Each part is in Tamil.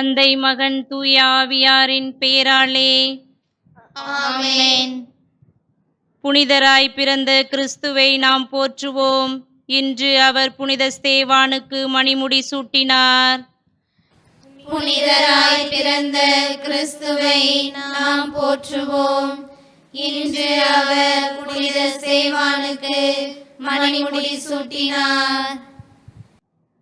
தந்தை மகன் தூயாவியாரின் பேராலே. ஆமென். புனிதராய் பிறந்த கிறிஸ்துவை நாம் போற்றுவோம். இன்று அவர் புனித ஸ்தேவானுக்கு மணிமுடி சூட்டினார். புனிதராய் பிறந்த கிறிஸ்துவை நாம் போற்றுவோம். இன்று அவர் புனித சேவானுக்கு மணிமுடி சூட்டினார்.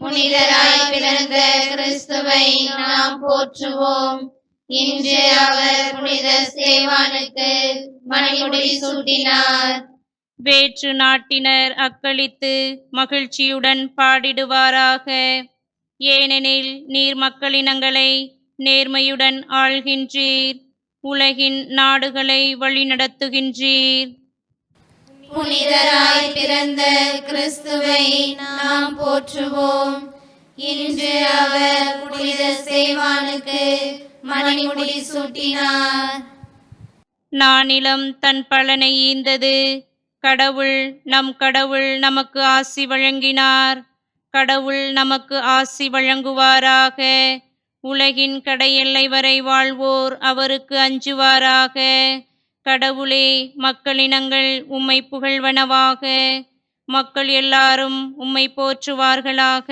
புனிதராய் பிறந்த கிறிஸ்துவை நாம் போற்றுவோம். இன்று அவர் புனித சேவானுக்கு மணிமுடி சூட்டினார். வேற்று நாட்டினர் அக்களித்து மகிழ்ச்சியுடன் பாடிடுவாராக. ஏனெனில் நீர் மக்களினங்களை நேர்மையுடன் ஆள்கின்றீர். உலகின் நாடுகளை வழிநடத்துகின்றீர். புனிதராய் பிறந்த கிறிஸ்துவை நாம் போற்றுவோம். இன்று அவர் புனித சேவானுக்கு மணிமுடி சூட்டினார். நானிலம் தன் பலனை ஈந்தது. கடவுள் நம் கடவுள் நமக்கு ஆசி வழங்கினார். கடவுள் நமக்கு ஆசி வழங்குவாராக. உலகின் கடையெல்லை வரை வாழ்வோர் அவருக்கு அஞ்சுவாராக. கடவுளே மக்களினங்கள் உம்மை புகழ்வனவாக. மக்கள் எல்லாரும் உம்மை போற்றுவார்களாக.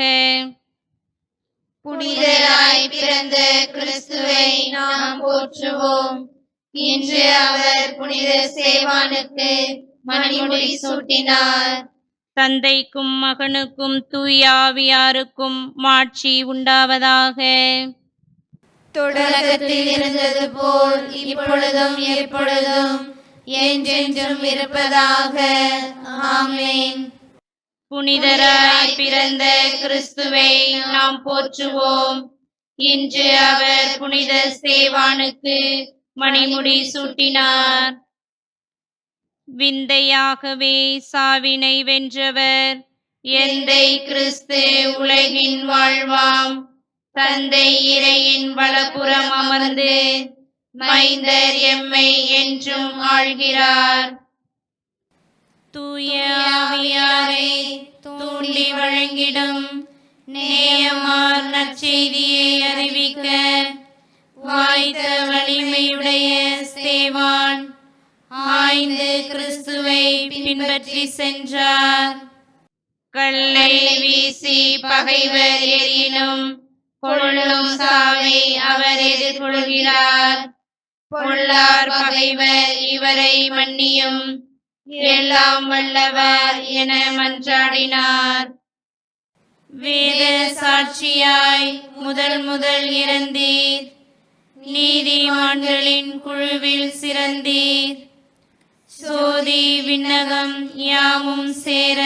புனிதராய் பிறந்த கிறிஸ்துவை நாம் போற்றுவோம். இன்று அவர் புனித சேவானுக்கு மணிமுடி சூட்டினார். தந்தைக்கும் மகனுக்கும் தூயாவியாருக்கும் மாட்சி உண்டாவதாக. தொடக்கத்தில் இருந்தது போல் இப்பொழுதும் எப்பொழுதும் என்றென்றும் இருப்பதாக. ஆமேன். புனிதராய் பிறந்த கிறிஸ்துவை நாம் போற்றுவோம். இன்று அவர் புனித சேவானுக்கு மணிமுடி சூட்டினார். விந்தையாகவே சாவினை வென்றவர். எந்தை கிறிஸ்து உலகின் வாழ்வாம். தந்தை இறையின் வலப்புறம் அமர்ந்து மைந்தர் எம்மை என்றும் ஆள்கிறார். தூயாவியாரை தூண்டி வழங்கிடும் நேயமார் நற்செய்தியை அறிவிக்க வாய்த்த வலிமையுடைய சேவான் ஆய்ந்து கிறிஸ்துவை பின்பற்றி சென்றார். கல்லை வீசி பகைவர் எறினும் கொள்ளும் சாவை அவர் எதிர்கொள்கிறார். பொல்லார் பகைவர் இவரை மன்னியும். எல்லாம் வல்லவர் என மன்றாடினார். வேத சாட்சியாய் முதல் முதல் இறந்தீர். நீதிமான்களின் குழுவில் சிறந்தீர். சோதி விண்ணகம் யாமும் சேர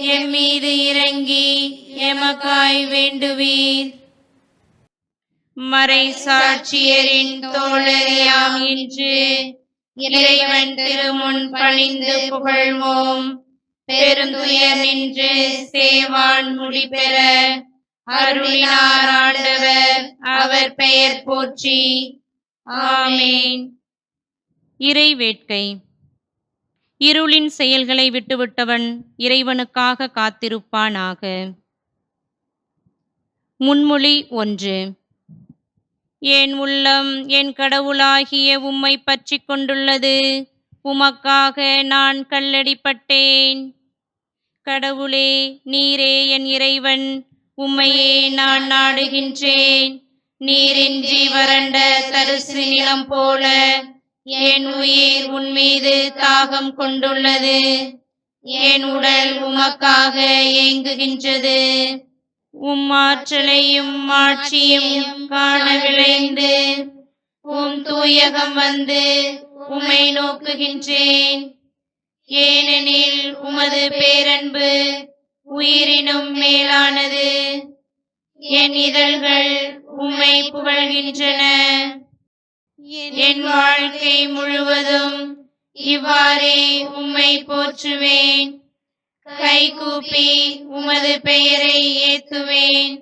எம்மீது இறங்கி எமக்காய் வேண்டுவீர். மறை சாட்சியரின் தோழரியாம் இன்று இறைவன் திருமுன் பணிந்து புகழ்வோம். பெருந்துயர் நின்று சேவான் முடிபெற அருளினார் ஆண்டவர் அவர் பெயர் போற்றி. ஆமேன். இறை வேட்கை இருளின் செயல்களை விட்டுவிட்டவன் இறைவனுக்காக காத்திருப்பானாக. முன்மொழி ஒன்று. என் உள்ளம் என் கடவுளாகிய உம்மை பற்றி கொண்டுள்ளது? உமக்காக நான் கல்லடிப்பட்டேன். கடவுளே நீரே என் இறைவன். உம்மையே நான் நாடுகின்றேன். நீரின்றி வறண்ட தரிசு நிலம் போல என் உயிர் உன்மீது தாகம் கொண்டுள்ளது. என் உடல் உமக்காக ஏங்குகின்றது. உம் ஆற்றலையும் ஆட்சியும் காண விளைந்து உம் தூயகம் வந்து உம்மை நோக்குகின்றேன். ஏனெனில் உமது பேரன்பு உயிரினும் மேலானது. என் இதழ்கள் உம்மை புகழ்கின்றன. என் வாழ்க்கை முழுவதும் இவ்வாறே உம்மை போற்றுவேன். கைகூப்பி உமது பெயரை ஏத்துவேன்.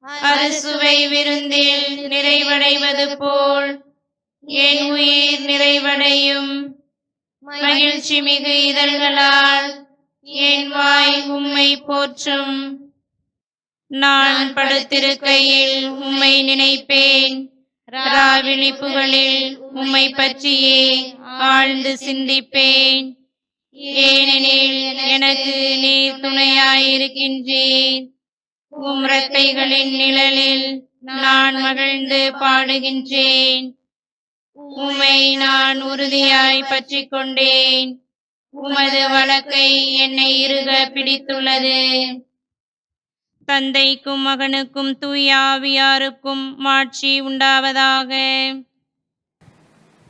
அறுசுவை விருந்தில் நிறைவடைவது போல் என் உயிர் நிறைவடையும். மகிழ்ச்சி மிகு இதழ்களால் என் வாய் உம்மை போற்றும். நான் படுத்திருக்கையில் உம்மை நினைப்பேன். ராவிழிப்புகளில் உம்மை பற்றியே ஆழ்ந்து சிந்திப்பேன். ஏனெனில் எனக்கு நீர் துணையாயிருக்கின்றீர். உம் ரத்தைகளின் நிழலில் நான் மகிழ்ந்து பாடுகின்றேன். உம்மை நான் உறுதியாய் பற்றிக் கொண்டேன் உமது வழக்கை என்னை இறுக பிடித்துள்ளது. தந்தைக்கும் மகனுக்கும் தூயாவியாருக்கும் மாட்சி உண்டாவதாக.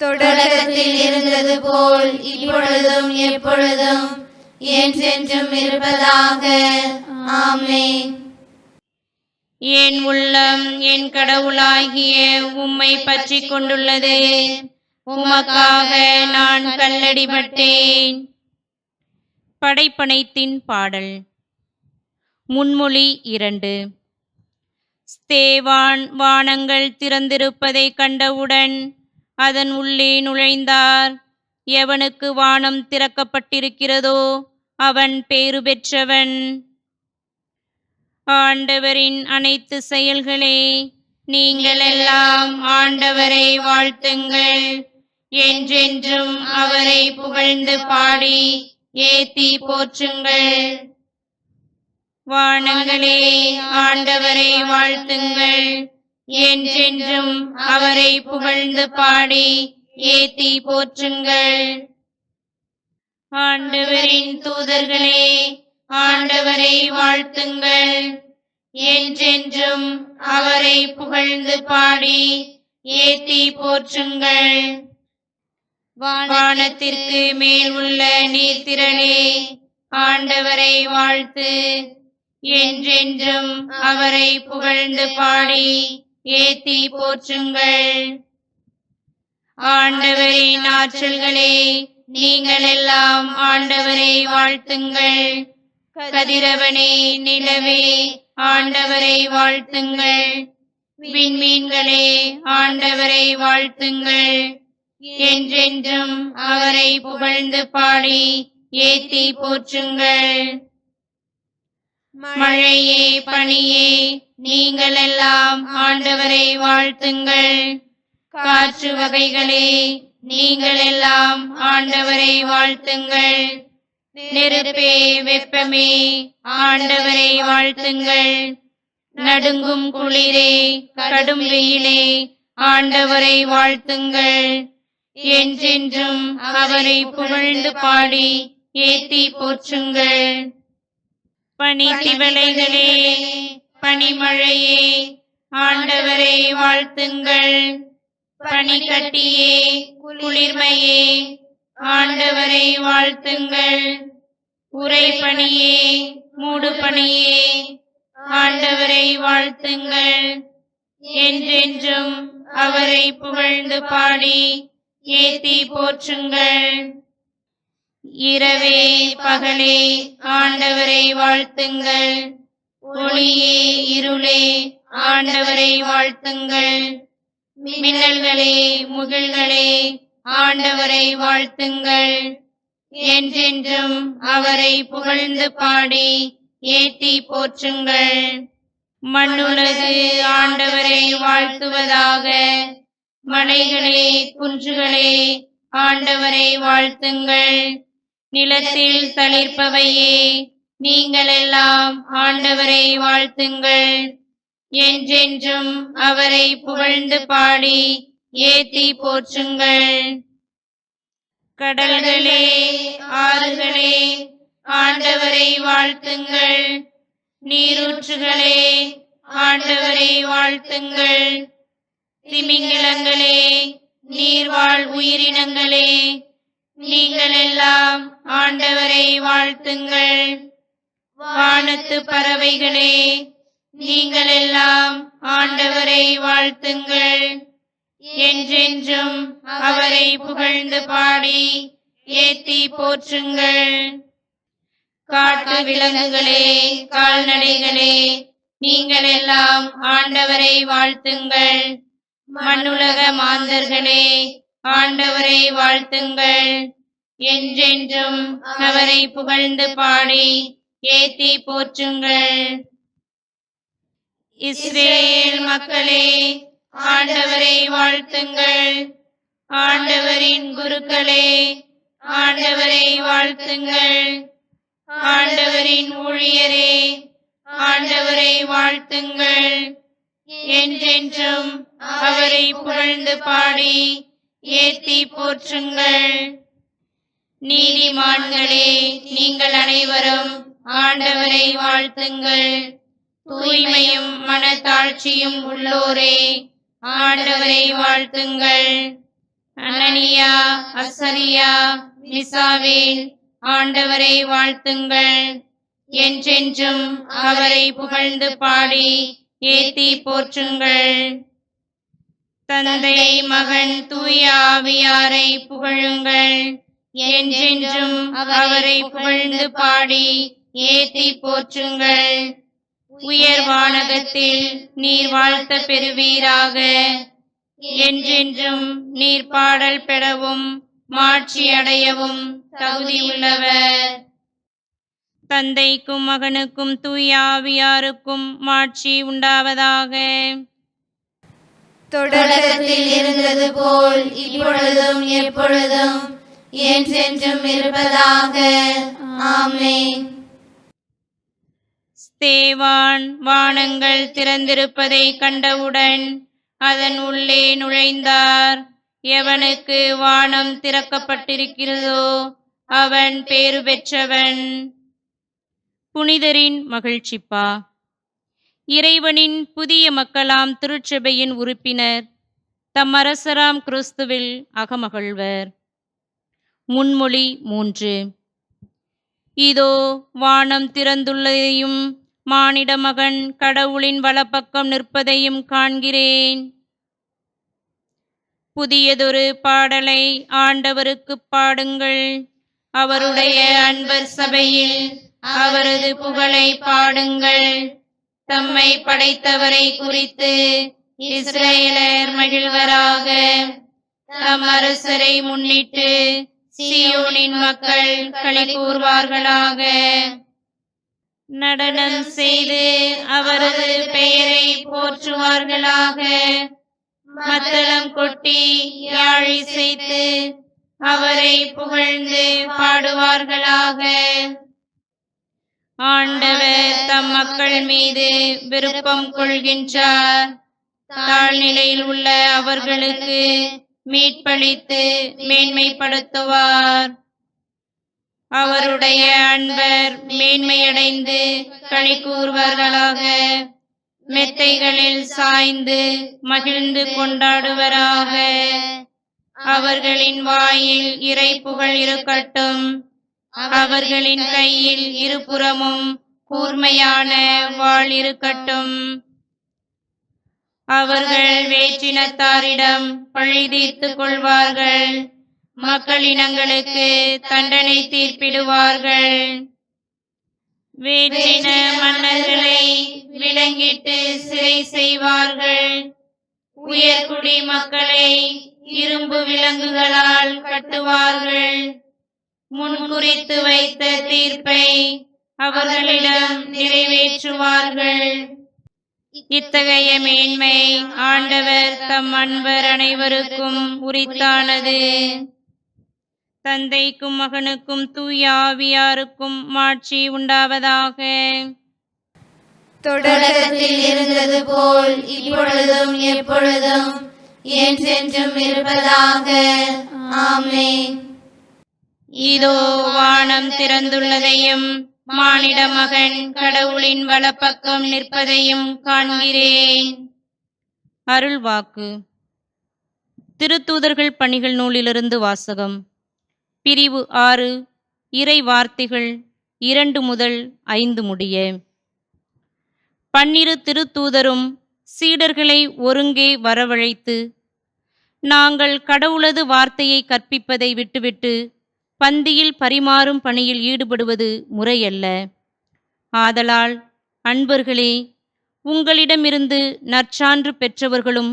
தொடக்கத்தில் இருந்தது போல் இப்பொழுதும் எப்பொழுதும் என்றென்றும் இருப்பதாக. ஆமென். என் உள்ளம் என் கடவுளாகிய உம்மை பற்றி கொண்டுள்ளது. உமக்காக நான் கல்லடிபட்டேன். படைப்பனைத்தின் பாடல். முன்மொழி இரண்டு. ஸ்தேவான் வானங்கள் திறந்திருப்பதை கண்டவுடன் அதன் உள்ளே நுழைந்தார். எவனுக்கு வானம் திறக்கப்பட்டிருக்கிறதோ அவன் பேறு பெற்றவன். ஆண்டவரின் அனைத்து செயல்களே நீங்கள் எல்லாம் ஆண்டவரை வாழ்த்துங்கள். என்றென்றும் அவரை புகழ்ந்து பாடி ஏத்தி போற்றுங்கள். வானங்களே ஆண்டவரை வாழ்த்துங்கள். என்றென்றும் அவரை புகழ்ந்து பாடி ஏத்தி போற்றுங்கள். ஆண்டவரின் தூதர்களே ஆண்டவரை வாழ்த்துங்கள். என்றென்றும் அவரை புகழ்ந்து பாடி ஏத்தி போற்றுங்கள். வானத்திற்கு மேல் உள்ள நீர்த்திரளே ஆண்டவரை வாழ்த்து. என்றென்றும் அவரை புகழ்ந்து பாடி ஏத்தி போற்றுங்கள். ஆண்டவரின் ஆற்றல்களே நீங்கள் எல்லாம் ஆண்டவரை வாழ்த்துங்கள். கதிரவனே நிலவே ஆண்டவரை வாழ்த்துங்கள். விண்மீன்களே ஆண்டவரை வாழ்த்துங்கள். என்றென்றும் அவரை புகழ்ந்து பாடி ஏத்தி போற்றுங்கள். மழையே பனியே நீங்கள் எல்லாம் ஆண்டவரை வாழ்த்துங்கள். காற்று வகைகளே நீங்கள் எல்லாம் ஆண்டவரை வாழ்த்துங்கள். நெருப்பே வெப்பமே ஆண்டவரை வாழ்த்துங்கள். நடுங்கும் குளிரே கடும் வெயிலே ஆண்டவரை வாழ்த்துங்கள். என்றென்றும் அவரை புகழ்ந்து பாடி ஏத்தி போற்றுங்கள். பனி திவலைகளே பனிமழையே ஆண்டவரை வாழ்த்துங்கள். பனிக்கட்டியே குளிர்மையே ஆண்டவரை வாழ்த்துங்கள். உறைபனியே மூடுபனியே ஆண்டவரை வாழ்த்துங்கள். என்றென்றும் அவரை புகழ்ந்து பாடி ஏத்தி போற்றுங்கள். இரவே பகலே ஆண்டவரை வாழ்த்துங்கள். ஒளியே இருளே ஆண்டவரை வாழ்த்துங்கள். மின்னல்களே முகில்களே ஆண்டவரை வாழ்த்துங்கள். என்றென்றும் அவரை புகழ்ந்து பாடி ஏத்தி போற்றுங்கள். மண்ணுலகு ஆண்டவரை வாழ்த்துவதாக மலைகளே குன்றுகளே ஆண்டவரை வாழ்த்துங்கள். நிலத்தில் தளிர்ப்பவையே நீங்கள் எல்லாம் ஆண்டவரை வாழ்த்துங்கள். என்றென்றும் அவரை புகழ்ந்து பாடி ஏத்தி போற்றுங்கள். கடல்களே ஆறுகளே ஆண்டவரை வாழ்த்துங்கள். நீரூற்றுகளே ஆண்டவரை வாழ்த்துங்கள். திமிங்கிலங்களே நீர்வாழ் உயிரினங்களே நீங்கள் எல்லாம் ஆண்டவரை வாழ்த்துங்கள். வானத்து பறவைகளே நீங்கள் எல்லாம் ஆண்டவரை வாழ்த்துங்கள். என்றென்றும் அவரை புகழ்ந்து பாடி ஏத்தி போற்றுங்கள். காட்டு விலங்குகளே கால்நடைகளே நீங்கள் எல்லாம் ஆண்டவரை வாழ்த்துங்கள். மண்ணுலக மாந்தர்களே ஆண்டவரை வாழ்த்துங்கள். என்றென்றும் அவரை புகழ்ந்து பாடி ஏத்தி போற்றுங்கள். இஸ்ரேல் மக்களே ஆண்டவரை வாழ்த்துங்கள். ஆண்டவரின் குருக்களே ஆண்டவரை வாழ்த்துங்கள். ஆண்டவரின் ஊழியரே ஆண்டவரை வாழ்த்துங்கள். என்றென்றும் அவரை புகழ்ந்து பாடி ஏத்தி போற்றுங்கள். நீதிமான்களே நீங்கள் அனைவரும் ஆண்டவரை வாழ்த்துங்கள். தூய்மையும் மனத்தாழ்ச்சியும் உள்ளோரே ஆண்டவரை வாழ்த்துங்கள். அனனியா அசரியா மிசாவேல் ஆண்டவரை வாழ்த்துங்கள். என்றென்றும் அவரை புகழ்ந்து பாடி ஏத்தி போற்றுங்கள். தந்தை மகன் தூய ஆவியாரை புகழுங்கள். என்றென்றும் அவரை புகழ்ந்து பாடி ஏத்தி போற்றுங்கள். உயர் வானகத்தில் நீர் வாழ்த்த பெறுவீராக. என்றென்றும் நீர் பாடல் பெறவும் மாட்சி அடையவும் தகுதியுள்ளவர் தந்தைக்கும் மகனுக்கும் தூயாவியாருக்கும் மாட்சி உண்டாவதாக. தொடக்கத்தில் இருந்தது போல் இப்பொழுதும் எப்பொழுதும் என்றென்றும் இருப்பதாக. ஆமென். ஸ்தேவான் வானங்கள் திறந்திருப்பதை கண்டவுடன் அதன் உள்ளே நுழைந்தார். எவனுக்கு வானம் திறக்கப்பட்டிருக்கிறதோ அவன் பேறு பெற்றவன். புனிதரின் மகிழ்ச்சிப்பா. இறைவனின் புதிய மக்களாம் திருச்சபையின் உறுப்பினர் தம் அரசராம் கிறிஸ்துவில் அகமகிழ்வர். முன்மொழி மூன்று. இதோ வானம் திறந்துள்ளதையும் மானிட மகன் கடவுளின் வலப்பக்கம் நிற்பதையும் காண்கிறேன். புதியதொரு பாடலை ஆண்டவருக்குப் பாடுங்கள். அவருடைய அன்பர் சபையில் அவரது புகழை பாடுங்கள். தம்மை படைத்தவரை குறித்து இஸ்ரேலர் மகிழ்வராக தம் அரசரை முன்னிட்டு சியோனின் மக்கள் களி கூறுவார்களாக. நடனம் செய்து அவரது பெயரை போற்றுவார்களாக. மத்தளம் கொட்டி யாழ் செய்து அவரை புகழ்ந்து பாடுவார்களாக. ஆண்டவர் தம் மக்கள் மீது விருப்பம் கொள்கின்றார். தாழ்நிலையில் உள்ள அவர்களுக்கு மீட்பளித்து மேன்மைப்படுத்துவார். அவருடைய அன்பர் மேன்மையடைந்து களி கூறுவார்களாக மெத்தைகளில் சாய்ந்து மகிழ்ந்து கொண்டாடுவராக. அவர்களின் வாயில் இறை புகழ் இருக்கட்டும். அவர்களின் கையில் இருபுறமும் கூர்மையான வாள் இருக்கட்டும். அவர்கள் வேற்றினத்தாரிடம் பழி தீர்த்துக் கொள்வார்கள். மக்களினங்களுக்கு தண்டனை தீர்ப்பிடுவார்கள். வேற்றின மன்னர்களை விலங்கிட்டு சிறை செய்வார்கள். உயர்குடி மக்களை இரும்பு விலங்குகளால் கட்டுவார்கள். முன்குறித்து வைத்த தீர்ப்பை அவர்களிடம் நிறைவேற்றுவார்கள். இத்தகைய மேன்மை ஆண்டவர் தம் அன்பர் அனைவருக்கும் உரித்தானது. தந்தைக்கும் மகனுக்கும் தூய ஆவியாருக்கும் மாட்சி உண்டாவதாக. தொடக்கத்தில் இருந்தது போல் இப்பொழுதும் எப்பொழுதும் என்றென்றும் இருப்பதாக. ஆமென். இதோ வானம் திறந்துள்ளதையும் மானிட மகன் கடவுளின் வலப்பக்கம் நிற்பதையும் காண்கிறேன். அருள்வாக்கு. திருத்தூதர்கள் பணிகள் நூலிலிருந்து வாசகம். பிரிவு ஆறு இறை வார்த்தைகள் இரண்டு முதல் ஐந்து முடிய. பன்னிரு திருத்தூதரும் சீடர்களை ஒருங்கே வரவழைத்து நாங்கள் கடவுளது வார்த்தையை கற்பிப்பதை விட்டுவிட்டு பந்தியில் பரிமாறும் பணியில் ஈடுபடுவது முறையல்ல. ஆதலால் அன்பர்களே உங்களிடமிருந்து நற்சான்று பெற்றவர்களும்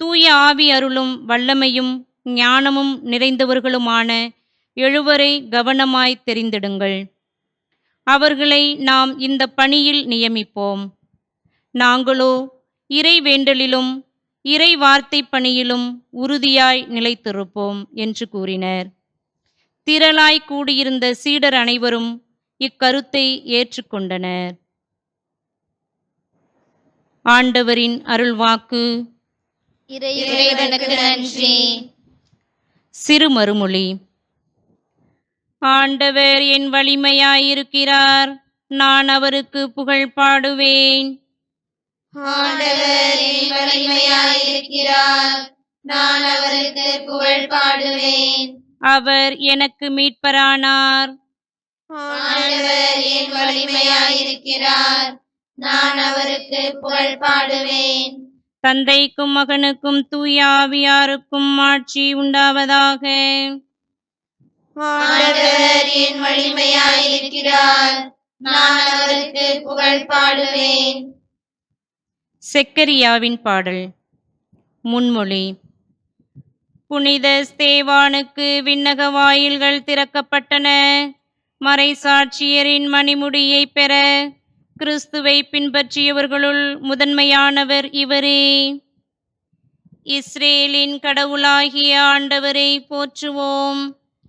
தூய ஆவி அருளும் வல்லமையும் ஞானமும் நிறைந்தவர்களுமான எழுவரை கவனமாய் தெரிந்திடுங்கள். அவர்களை நாம் இந்த பணியில் நியமிப்போம். நாங்களோ இறை வேண்டலிலும் இறை வார்த்தை பணியிலும் உறுதியாய் நிலைத்திருப்போம் என்று கூறினர். திரளாய் கூடியிருந்த சீடர் அனைவரும் இக்கருத்தை ஏற்றுக்கொண்டனர். ஆண்டவரின் அருள்வாக்கு. நன்றி. சிறு மறுமொழி ஆண்டவர் என் வலிமையாயிருக்கிறார். நான் அவருக்கு புகழ் பாடுவேன். ஆண்டவர் என் வலிமையாயிருக்கிறார். நான் அவருக்கு புகழ் பாடுவேன். அவர் எனக்கு மீட்பரானார். என் வலிமையாயிருக்கிறார். நான் அவருக்கு புகழ் பாடுவேன். தந்தைக்கும் மகனுக்கும் தூய ஆவியாருக்கும் ஆட்சி உண்டாவதாக. என் வலிமையாயிருக்கிறார். நான் அவருக்கு புகழ் பாடுவேன். செக்கரியாவின் பாடல். முன்மொழி. புனித ஸ்தேவானுக்கு விண்ணக வாயில்கள் திறக்கப்பட்டன. மறைசாட்சியரின் மணிமுடியை பெற கிறிஸ்துவை பின்பற்றியவர்களுள் முதன்மையானவர் இவரே. இஸ்ரேலின் கடவுளாகிய ஆண்டவரை போற்றுவோம்.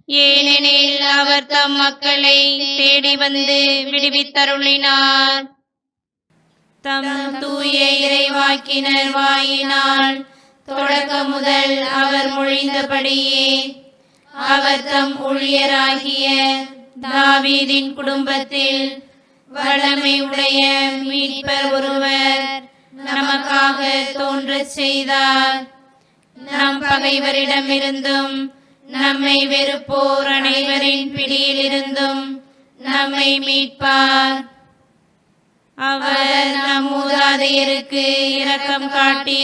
ஏனெனில் அவர் தம் மக்களை தேடி வந்து விடுவித்தருளினார். தம் தூய இறைவாக்கினர் வாயினால் தொடக்க முதல் அவர் மொழிந்தபடியே அவர் தம் ஊழியராகிய தாவீதின் குடும்பத்தில் வல்லமை உடைய மீட்பர் ஒருவர் நமக்காக தோன்றச் செய்தார். நம் பகைவரிடமிருந்தும் நம்மை வெறுப்போர் அனைவரின் பிடியிலிருந்தும் நம்மை மீட்பார். அவர் நம் மூதாதையருக்கு இரக்கம் காட்டி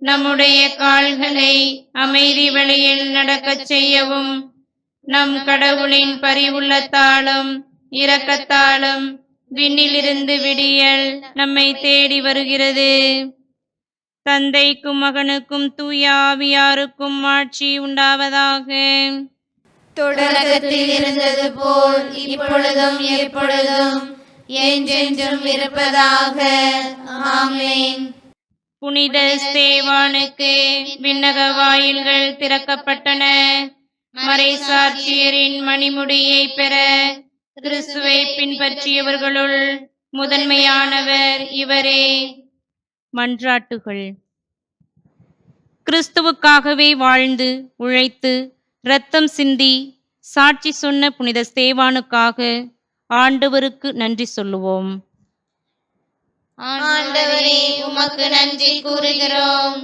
நம்முடைய கால்களை அமைதி வழியில் நடக்கச் செய்யவும் நம் கடவுளின் பரிவுள்ளத்தாலும் இரக்கத்தாலும் விண்ணிலிருந்து விடியல் நம்மை தேடி வருகிறது. தந்தைக்கும் மகனுக்கும் தூய ஆவியாருக்கும் ஆட்சி உண்டாவதாக. தொடக்கத்தில் இருந்தது போல் இப்பொழுதும் எப்பொழுதும் என்றென்றும் இருப்பதாக. ஆமேன். புனித ஸ்தேவானுக்கு விண்ணக வாயில்கள் திறக்கப்பட்டன. மறைசாட்சியரின் மணிமுடியை பெற கிறிஸ்துவை பின்பற்றியவர்களுள் முதன்மையானவர் இவரே. மன்றாட்டுகள். கிறிஸ்துவுக்காகவே வாழ்ந்து உழைத்து இரத்தம் சிந்தி சாட்சி சொன்ன புனித ஸ்தேவானுக்காக ஆண்டவருக்கு நன்றி சொல்லுவோம். ஆண்டவரே உமக்கு நன்றி கூறுகிறோம்.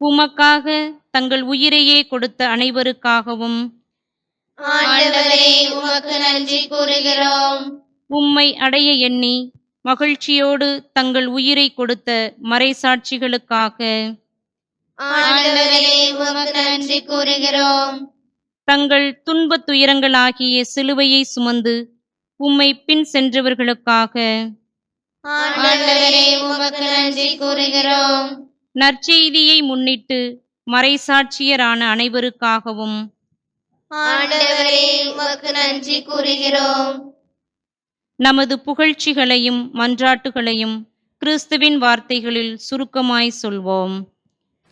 உமக்காக தங்கள் உயிரையே கொடுத்த அனைவருக்காகவும் ஆண்டவரே உமக்கு நன்றி கூறுகிறோம். உம்மை அடைய எண்ணி மகிழ்ச்சியோடு தங்கள் உயிரை கொடுத்த மறைசாட்சிகளுக்காக ஆண்டவரே உமக்கு நன்றி கூறுகிறோம். தங்கள் துன்பத் துயரங்களாகிய சிலுவையை சுமந்து உம்மை பின் சென்றவர்களுக்காக ஆண்டவரே உமக்கு நன்றி கூறுகிறோம். நற்செய்தியை முன்னிட்டு மறைசாட்சியரான அனைவருக்காகவும். ஆண்டவரே உமக்கு நன்றி கூறுகிறோம். நமது புகழ்ச்சிகளையும் மன்றாட்டுகளையும் கிறிஸ்துவின் வார்த்தைகளில் சுருக்கமாய் சொல்வோம்.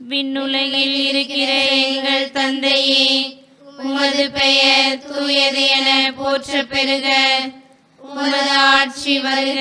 விண்ணுலகில் இருக்கிற எங்கள் தந்தையே உமது பெயர் தூயது என போற்ற பெறுக. உமது ஆட்சி வருக.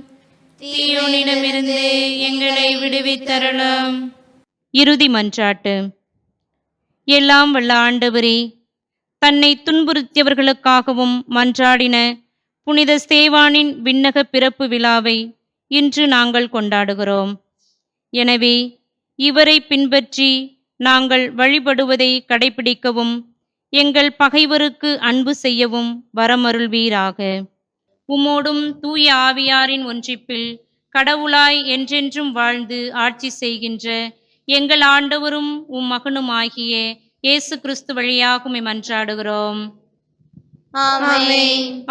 தீயோனிடமிருந்து எங்களை விடுவித்தரலாம் இறுதி மன்றாட்டு. எல்லாம் வல்ல ஆண்டவரே தன்னை துன்புறுத்தியவர்களுக்காகவும் மன்றாடின புனித சேவானின் விண்ணக பிறப்பு விழாவை இன்று நாங்கள் கொண்டாடுகிறோம். எனவே இவரை பின்பற்றி நாங்கள் வழிபடுவதை கடைபிடிக்கவும் எங்கள் பகைவருக்கு அன்பு செய்யவும் வரமருள்வீராக. உம்மோடும் தூய ஆவியாரின் ஒன்றிப்பில் கடவுளாய் என்றென்றும் வாழ்ந்து ஆட்சி செய்கின்ற எங்கள் ஆண்டவரும் உம் மகனுமாகிய இயேசு கிறிஸ்து வழியாக உம்மை மன்றாடுகிறோம்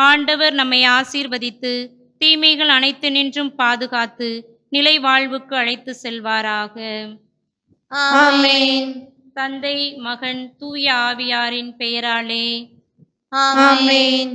ஆண்டவர் நம்மை ஆசீர்வதித்து தீமைகள் அனைத்து நின்றும் பாதுகாத்து நிலை வாழ்வுக்கு அழைத்து செல்வாராக. தந்தை மகன் தூய ஆவியாரின் பெயராலே. ஆமென்.